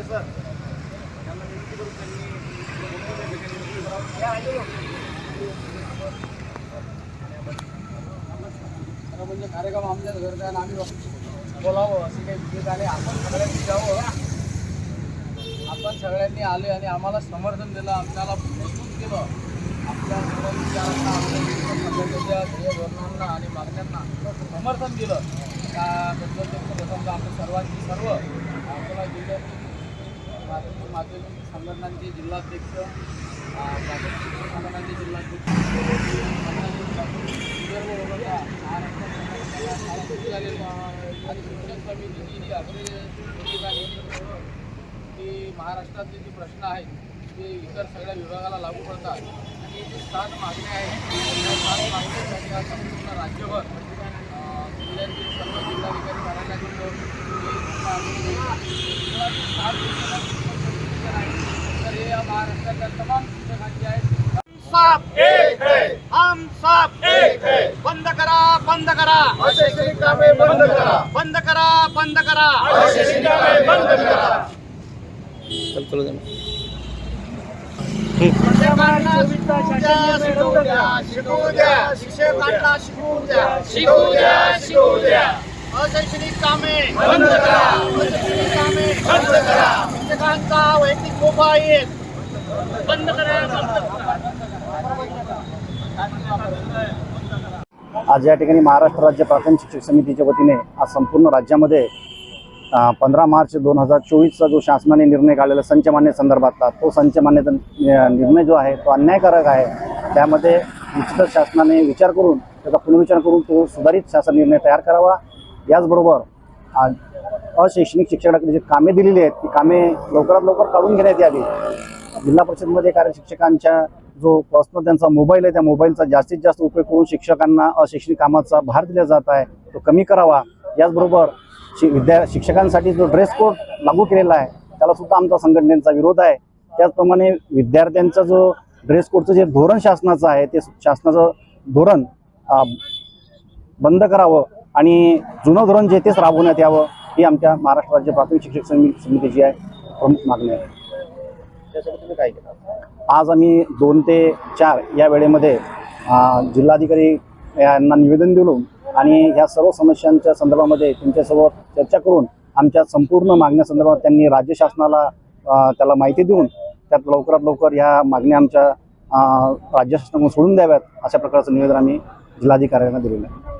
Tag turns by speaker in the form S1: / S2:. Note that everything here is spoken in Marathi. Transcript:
S1: सर विनंती त्यांनी खरं म्हणजे कार्यक्रम आमच्याच घरचा आणि आम्ही बोलावं असे काही विषय आले आपण सगळ्यांनी जावं आपण सगळ्यांनी आले आणि आम्हाला समर्थन दिलं आमच्याला मजबूत केलं आपल्या सर्व ध्येय आपल्या आणि मागण्यांना समर्थन दिलं त्याबद्दल समजा प्रथम आमच्या सर्वांची सर्व जिल्ह्यातील माध्यमिक संघटनांचे जिल्हाध्यक्ष प्राथमिक संघटनांचे जिल्हाध्यक्ष विदर्भ महाराष्ट्रात आणि शिक्षण समितीची जी अग्रणी की महाराष्ट्रातले जे प्रश्न आहेत ते इतर सगळ्या विभागाला लागू पडतात. आणि जे सात मागण्या आहेत त्या सात मागण्यासाठी आज संपूर्ण राज्यभर जिल्ह्यातील सर्व जिल्हाधिकारी कार्यालयात सात दिवसाला शिक्षण सर्टिफिकेशन आहे तर हे या महाराष्ट्रातल्या तमाम शिक्षकांचे आहेत
S2: साफ।
S3: एक है।
S2: हम साफ।
S3: एक है।
S2: बंद करा बंद करा।
S3: अशैक्षणिक कामे बंद करा।
S2: बंद करा बंद करा।
S3: अशैक्षणिक कामे बंद करा। शिकवू द्या
S2: शिक्षकांना शिकवू द्या
S3: शिकवू द्या शिकवू द्या.
S2: अशैक्षणिक कामे.
S3: बंद करा.
S2: अशैक्षणिक कामे.
S3: बंद करा.
S2: शिक्षकांचा वैयक्तिक मोबाईल बंद बंद
S4: आज या ठिकाणी महाराष्ट्र राज्य प्राथमिक शिक्षक समितीच्या वतीने आज संपूर्ण राज्यामध्ये पंधरा मार्च दोन हजार चोवीसचा जो शासनाने निर्णय काढलेला संच मान्य संदर्भातला तो संच मान्यता निर्णय जो आहे तो अन्यायकारक आहे. त्यामध्ये निश्चितच शासनाने विचार करून त्याचा पुनर्विचार करून तो सुधारित शासन निर्णय तयार करावा. याचबरोबर अशैक्षणिक शिक्षणाकडे जी कामे दिलेली आहेत ती कामे लवकरात लवकर काढून घेण्यात यावी. जिल्हा परिषदमध्ये कार्य शिक्षकांच्या जो पर्सनल त्यांचा मोबाईल आहे त्या मोबाईलचा जास्तीत जास्त उपयोग करून शिक्षकांना अशैक्षणिक कामाचा भार दिला जात आहे तो कमी करावा. याचबरोबर शि विद्या शिक्षकांसाठी जो ड्रेस कोड लागू केलेला आहे त्याला सुद्धा आमचा संघटनेचा विरोध आहे. त्याचप्रमाणे विद्यार्थ्यांचा जो ड्रेस कोडचं जे धोरण शासनाचं आहे ते शासनाचं धोरण बंद करावं आणि जुनं धोरण जे तेच राबवण्यात यावं. ही आमच्या महाराष्ट्र राज्य प्राथमिक शिक्षक समी समितीची आहे प्रमुख मागणी आहे.
S1: त्यासाठी तुम्ही काय केलं?
S4: आज आम्ही दोन ते चार या वेळेमध्ये जिल्हाधिकारी यांना निवेदन दिलो आणि ह्या सर्व समस्यांच्या संदर्भामध्ये त्यांच्यासोबत चर्चा करून आमच्या संपूर्ण मागण्या संदर्भात त्यांनी राज्य शासनाला त्याला माहिती देऊन त्यात लवकरात लवकर ह्या मागण्या आमच्या राज्य शासनाकडून सोडून द्याव्यात अशा प्रकारचं निवेदन आम्ही जिल्हाधिकाऱ्यांना दिलेलं आहे.